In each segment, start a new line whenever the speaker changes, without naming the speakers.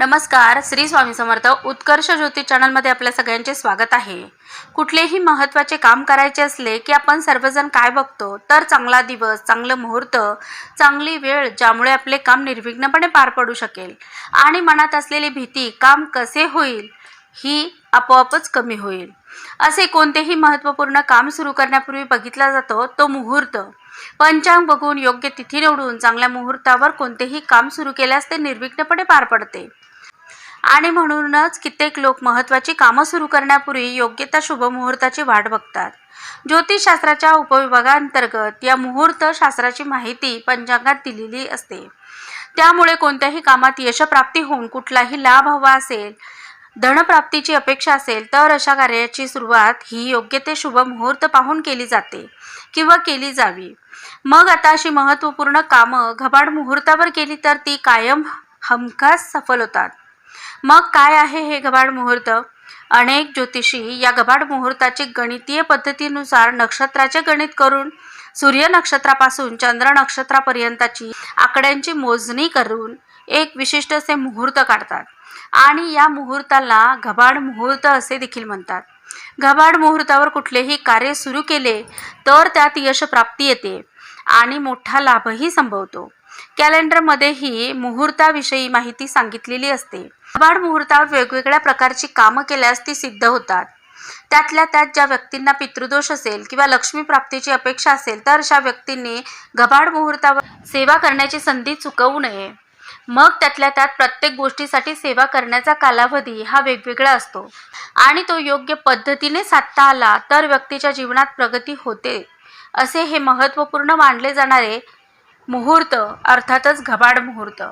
नमस्कार श्री स्वामी समर्थ उत्कर्ष ज्योती चॅनलमध्ये आपल्या सगळ्यांचे स्वागत आहे. कुठलेही महत्त्वाचे काम करायचे असले की आपण सर्वजण काय बघतो तर चांगला दिवस चांगलं मुहूर्त चांगली वेळ ज्यामुळे आपले काम निर्विघ्नपणे पार पडू शकेल आणि मनात असलेली भीती काम कसे होईल ही आपोआपच कमी होईल. असे कोणतेही महत्त्वपूर्ण काम सुरू करण्यापूर्वी बघितला जातो तो मुहूर्त. पंचांग बघून योग्य तिथी निवडून चांगल्या मुहूर्तावर कोणतेही काम सुरू केल्यास ते निर्विघ्नपणे पार पडते. आणि म्हणूनच कित्येक लोक महत्त्वाची कामं सुरू करण्यापूर्वी योग्य त्या शुभमुहूर्ताची वाट बघतात. ज्योतिषशास्त्राच्या उपविभागांतर्गत या मुहूर्त शास्त्राची माहिती पंचांगात दिलेली असते. त्यामुळे कोणत्याही कामात यशप्राप्ती होऊन कुठलाही लाभ हवा असेल धनप्राप्तीची अपेक्षा असेल तर अशा कार्याची सुरुवात ही योग्य ते शुभ मुहूर्त पाहून केली जाते किंवा केली जावी. मग आता अशी महत्त्वपूर्ण कामं घबाड मुहूर्तावर केली तर ती कायम हमखास सफल होतात. मग काय आहे हे गबाड मुहूर्त? अनेक ज्योतिषी या गबाड मुहूर्ताचे गणितीय पद्धतीनुसार नक्षत्राचे गणित करून सूर्य नक्षत्रापासून चंद्र नक्षत्रापर्यंतची आकड्यांची मोजणी करून एक विशिष्ट असे मुहूर्त काढतात. आणि या मुहूर्ताला घबाड मुहूर्त असे देखील म्हणतात. घबाड मुहूर्तावर कुठलेही कार्य सुरू केले तर त्यात यशप्राप्ती येते. आणि मोठा लाभही संभवतो. कॅलेंडरमध्येही मुहूर्ताविषयी माहिती सांगितलेली असते. घबाड मुहूर्तावर वेगवेगळ्या प्रकारची कामं केल्यास ती सिद्ध होतात. त्यातल्या त्यात ज्या व्यक्तींना पितृदोष असेल किंवा लक्ष्मी प्राप्तीची अपेक्षा असेल तर अशा व्यक्तींनी घबाड मुहूर्तावर सेवा करण्याची संधी चुकवू नये. मग त्यातल्या त्यात प्रत्येक गोष्टीसाठी सेवा करण्याचा कालावधी हा वेगवेगळा असतो. आणि तो योग्य पद्धतीने साधता आला तर व्यक्तीच्या जीवनात प्रगती होते. असे हे महत्त्वपूर्ण मानले जाणारे मुहूर्त अर्थातच घबाड मुहूर्त.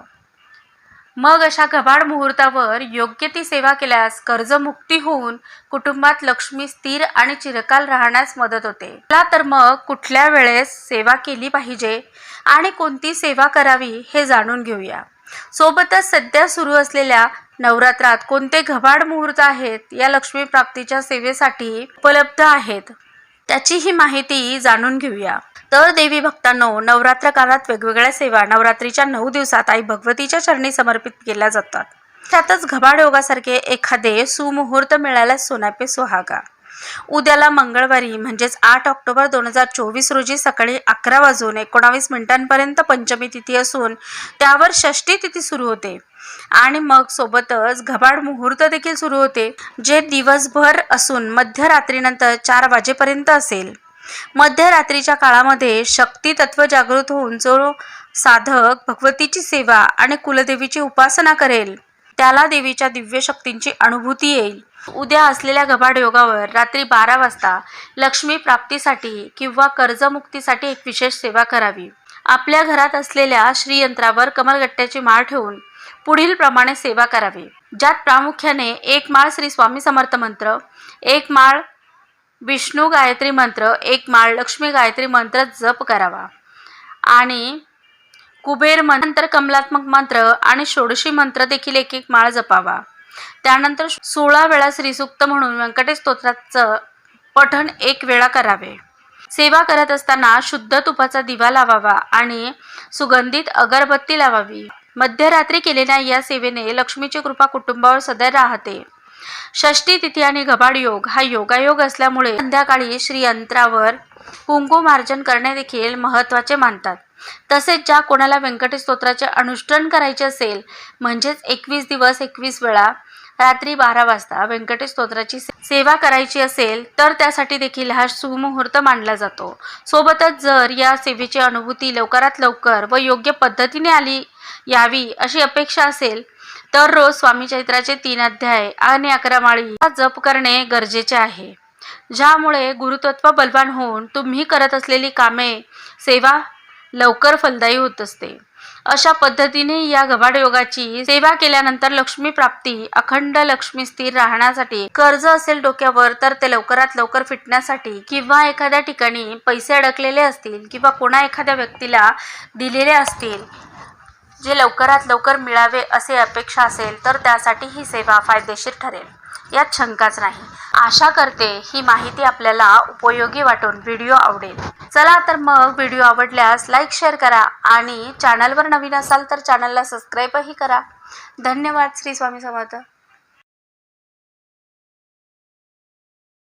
मग अशा घबाड मुहूर्तावर योग्य ती सेवा केल्यास कर्जमुक्ती होऊन कुटुंबात लक्ष्मी स्थिर आणि चिरकाल राहण्यास मदत होते. मला तर मग कुठल्या वेळेस सेवा केली पाहिजे आणि कोणती सेवा करावी हे जाणून घेऊया. सोबतच सध्या सुरू असलेल्या नवरात्रात कोणते घबाड मुहूर्त आहेत या लक्ष्मी प्राप्तीच्या सेवेसाठी उपलब्ध आहेत? त्याची ही माहिती जाणून घेऊया. तर देवी भक्तांनो नवरात्र काळात वेगवेगळ्या सेवा नवरात्रीच्या नऊ दिवसात आई भगवतीच्या चरणी समर्पित केल्या जातात. त्यातच घबाड योगासारखे एखादे सुमुहूर्त मिळाल्यास सोनापे सुहागा. उद्याला मंगळवारी म्हणजेच आठ ऑक्टोबर दोन हजार चोवीस रोजी सकाळी अकरा वाजून एकोणावीस मिनिटांपर्यंत पंचमी तिथी असून त्यावर षष्ठी तिथी सुरू होते. आणि मग सोबतच घबाड मुहूर्त देखील सुरू होते जे दिवसभर असून मध्यरात्रीनंतर चार वाजेपर्यंत असेल. मध्यरात्रीच्या काळामध्ये शक्ती तत्व जागृत होऊन जो साधक भगवतीची सेवा आणि कुलदेवीची उपासना करेल त्याला देवीच्या दिव्य शक्तींची अनुभूती येईल. उद्या असलेल्या घबाड योगावर रात्री बारा वाजता लक्ष्मी प्राप्तीसाठी किंवा कर्जमुक्तीसाठी एक विशेष सेवा करावी. आपल्या घरात असलेल्या श्रीयंत्रावर कमलगट्ट्याची माळ ठेवून पुढील प्रमाणे सेवा करावी. ज्यात प्रामुख्याने एक माळ श्री स्वामी समर्थ मंत्र एक माळ विष्णू गायत्री मंत्र एक माळ लक्ष्मी गायत्री मंत्र जप करावा. आणि कुबेर मंत्र कमलात्मक मंत्र आणि षोडशी मंत्र देखील एक एक माळ जपावा. त्यानंतर सोळा वेळा श्रीसूक्त म्हणून व्यंकटेश स्तोत्राचं पठण एक वेळा करावे. सेवा करत असताना शुद्ध तुपाचा दिवा लावावा आणि सुगंधित अगरबत्ती लावावी. मध्यरात्री केलेल्या या सेवेने लक्ष्मीची कृपा कुटुंबावर सदैव राहते. षष्ठी तिथी आणि घबाड योग हा योगायोग असल्यामुळे संध्याकाळी श्रीयंत्रावर कुंकुमार्जन करणे देखील महत्त्वाचे मानतात. तसेच ज्या कोणाला व्यंकटेश स्तोत्राचे अनुष्ठान करायचे असेल म्हणजेच एकवीस दिवस एकवीस वेळा रात्री बारा वाजता व्यंकटेश स्तोत्राची सेवा करायची असेल तर त्यासाठी देखील हा सुमुहूर्त मानला जातो. सोबतच जर या सेवेची अनुभूती लवकरात लवकर व योग्य पद्धतीने आली यावी अशी अपेक्षा असेल तर रोज स्वामी चैत्राचे तीन अध्याय आणि अकरा माळी जप करणे गरजेचे आहे. ज्यामुळे गुरुतत्व बलवान होऊन तुम्ही करत असलेली कामे सेवा लवकर फलदायी होत असते. अशा पद्धतीने या गबाड योगाची सेवा केल्यानंतर लक्ष्मी प्राप्ती अखंड लक्ष्मी स्थिर राहण्यासाठी कर्ज असेल डोक्यावर तर ते लवकरात लवकर फिटण्यासाठी किंवा एखाद्या ठिकाणी पैसे अडकलेले असतील किंवा कोणा एखाद्या व्यक्तीला दिलेले असतील जे लवकरात लवकर मिळावे असे अपेक्षा असेल तर त्यासाठी ही सेवा फायदेशीर ठरेल. यात शंकाच नाही. आशा करते ही माहिती आपल्याला उपयोगी वाटून व्हिडिओ आवडेल. चला तर मग व्हिडिओ आवडल्यास लाईक शेअर करा आणि चॅनलवर नवीन असाल तर चॅनलला सबस्क्राईबही करा. धन्यवाद. श्री स्वामी समर्थ.